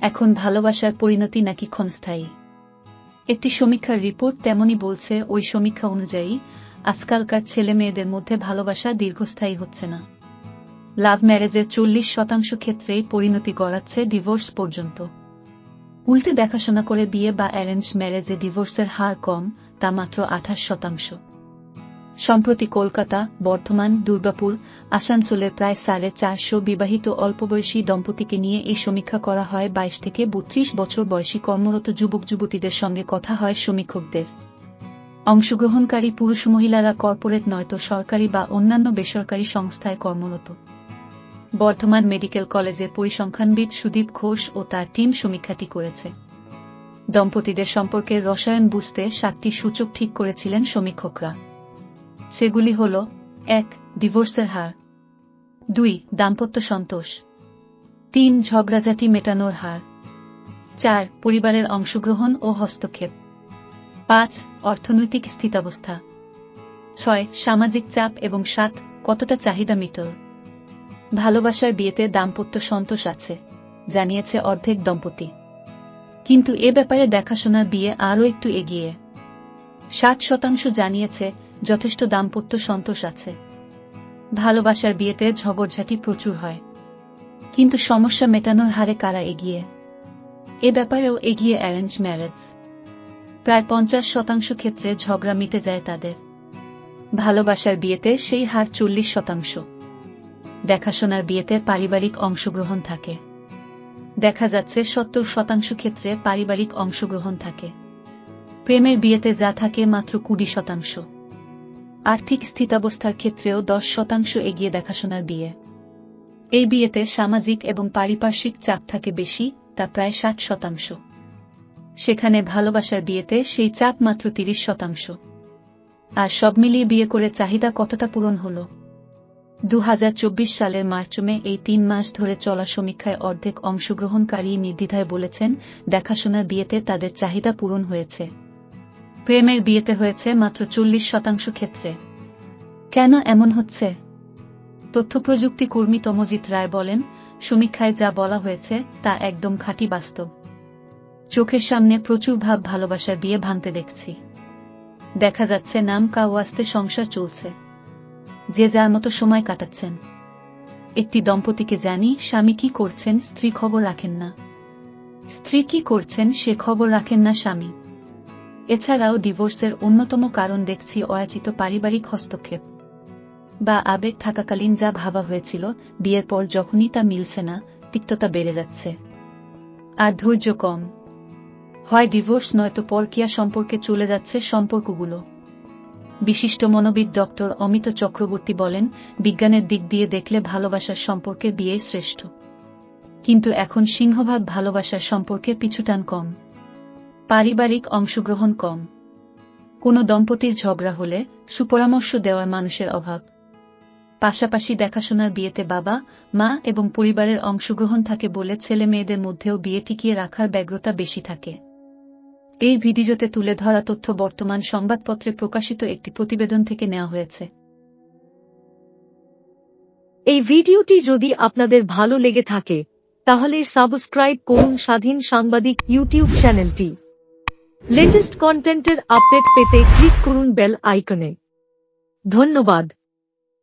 এখন ভালোবাসার পরিণতি নাকি ক্ষণস্থায়ী? একটি সমীক্ষার রিপোর্ট তেমনই বলছে, ওই সমীক্ষা অনুযায়ী, আজকালকার ছেলে মেয়েদের মধ্যে ভালোবাসা দীর্ঘস্থায়ী হচ্ছে না। লাভ ম্যারেজের চল্লিশ শতাংশ ক্ষেত্রেই পরিণতি গড়াচ্ছে ডিভোর্স পর্যন্ত। উল্টে দেখাশোনা করে বিয়ে বা অ্যারেঞ্জ ম্যারেজে ডিভোর্সের হার কম, তা মাত্র আঠাশ শতাংশ। সম্প্রতি কলকাতা, বর্ধমান, দুর্গাপুর, আসানসোলের প্রায় সাড়ে চারশো বিবাহিত অল্পবয়সী দম্পতিকে নিয়ে এই সমীক্ষা করা হয় বাইশ থেকে বত্রিশ বছর বয়সী কর্মরত যুবক যুবতীদের সঙ্গে কথা হয় সমীক্ষকদের। অংশগ্রহণকারী পুরুষ মহিলারা কর্পোরেট নয়তো সরকারি বা অন্যান্য বেসরকারি সংস্থায় কর্মরত। বর্ধমান মেডিকেল কলেজের পরিসংখ্যানবিদ সুদীপ ঘোষ ও তার টিম সমীক্ষাটি করেছে। দম্পতিদের সম্পর্কের রসায়ন বুঝতে সাতটি সূচক ঠিক করেছিলেন সমীক্ষকরা। সেগুলি হল, এক, ডিভোর্সের হার। দুই, দাম্পত্য সন্তোষ। তিন, ঝগড়াঝাটি মেটানোর হার। চার, পরিবারের অংশগ্রহণ ও হস্তক্ষেপ। পাঁচ, অর্থনৈতিক স্থিতাবস্থা। ছয়, সামাজিক চাপ এবং সাত, কতটা চাহিদা মিটল। ভালোবাসার বিয়েতে দাম্পত্য সন্তোষ আছে, জানিয়েছে অর্ধেক দম্পতি। কিন্তু এ ব্যাপারে দেখাশোনার বিয়ে আরও একটু এগিয়ে। ষাট শতাংশ জানিয়েছে যথেষ্ট দাম্পত্য সন্তোষ আছে। ভালোবাসার বিয়েতে ঝগড়ঝাটি প্রচুর হয়। কিন্তু সমস্যা মেটানোর হারে কারা এগিয়ে? এ ব্যাপারেও এগিয়ে অ্যারেঞ্জ ম্যারেজ। প্রায় পঞ্চাশ শতাংশ ক্ষেত্রে ঝগড়া মিটে যায় তাদের। ভালোবাসার বিয়েতে সেই হার চল্লিশ শতাংশ। দেখাশোনার বিয়েতে পারিবারিক অংশগ্রহণ থাকে। দেখা যাচ্ছে সত্তর শতাংশ ক্ষেত্রে পারিবারিক অংশগ্রহণ থাকে। প্রেমের বিয়েতে যা থাকে মাত্র কুড়ি শতাংশ। আর্থিক স্থিতাবস্থার ক্ষেত্রেও দশ শতাংশ এগিয়ে দেখাশোনার বিয়ে। এই বিয়েতে সামাজিক এবং পারিপার্শ্বিক চাপ থাকে বেশি, তা প্রায় ষাট শতাংশ। সেখানে ভালোবাসার বিয়েতে সেই চাপ মাত্র তিরিশ শতাংশ। আর সব মিলিয়ে বিয়ে করে চাহিদা কতটা পূরণ হল? দু হাজার চব্বিশ সালের মার্চ মার্চমে এই তিন মাস ধরে চলা সমীক্ষায় অর্ধেক অংশগ্রহণকারী নির্দ্বিধায় বলেছেন, দেখাশোনার বিয়েতে তাদের চাহিদা পূরণ হয়েছে। প্রেমের বিয়েতে হয়েছে মাত্র চল্লিশ শতাংশ ক্ষেত্রে। কেন এমন হচ্ছে? তথ্য প্রযুক্তি কর্মী তমজিৎ রায় বলেন, সমীক্ষায় যা বলা হয়েছে তা একদম খাঁটি বাস্তব। চোখের সামনে প্রচুর ভাব ভালোবাসার বিয়ে ভাঙতে দেখছি। দেখা যাচ্ছে নাম কাওয়াস্তে সংসার চলছে। যে যার মতো সময় কাটাচ্ছেন। একটি দম্পতিকে জানি স্বামী কি করছেন, স্ত্রী খবর রাখেন না। স্ত্রী কি করছেন, সে খবর রাখেন না স্বামী। এছাড়াও ডিভোর্সের অন্যতম কারণ দেখছি অয়াচিত পারিবারিক হস্তক্ষেপ। বা আবেগ থাকাকালীন যা ভাবা হয়েছিল, বিয়ের পর যখনই তা মিলছে না, তিক্ততা বেড়ে যাচ্ছে। আর ধৈর্য কম। হয় ডিভোর্স, নয়তো পরকিয়া সম্পর্কে চলে যাচ্ছে সম্পর্কগুলো। বিশিষ্ট মনোবিদ ডক্টর অমিত চক্রবর্তী বলেন, বিজ্ঞানের দিক দিয়ে দেখলে ভালোবাসার সম্পর্কে বিয়েই শ্রেষ্ঠ। কিন্তু এখন সিংহভাগ ভালোবাসার সম্পর্কে পিছুটান কম। পারিবারিক অংশগ্রহণ কম। কোনো দম্পতির ঝগড়া হলে সুপরামর্শ দেওয়ার মানুষের অভাব। পাশাপাশি দেখাশোনার বিয়েতে বাবা, মা এবং পরিবারের অংশগ্রহণ থাকে বলে ছেলে মেয়েদের মধ্যেও বিয়ে টিকিয়ে রাখার ব্যগ্রতা বেশি থাকে। এই ভিডিওতে তুলে ধরা তথ্য বর্তমান সংবাদপত্রে প্রকাশিত একটি প্রতিবেদন থেকে নেওয়া হয়েছে। এই ভিডিওটি যদি আপনাদের ভালো লেগে থাকে, তাহলে সাবস্ক্রাইব করুন স্বাধীন সাংবাদিক ইউটিউব চ্যানেলটি। লেটেস্ট কন্টেন্টের আপডেট পেতে ক্লিক করুন বেল আইকনে ধন্যবাদ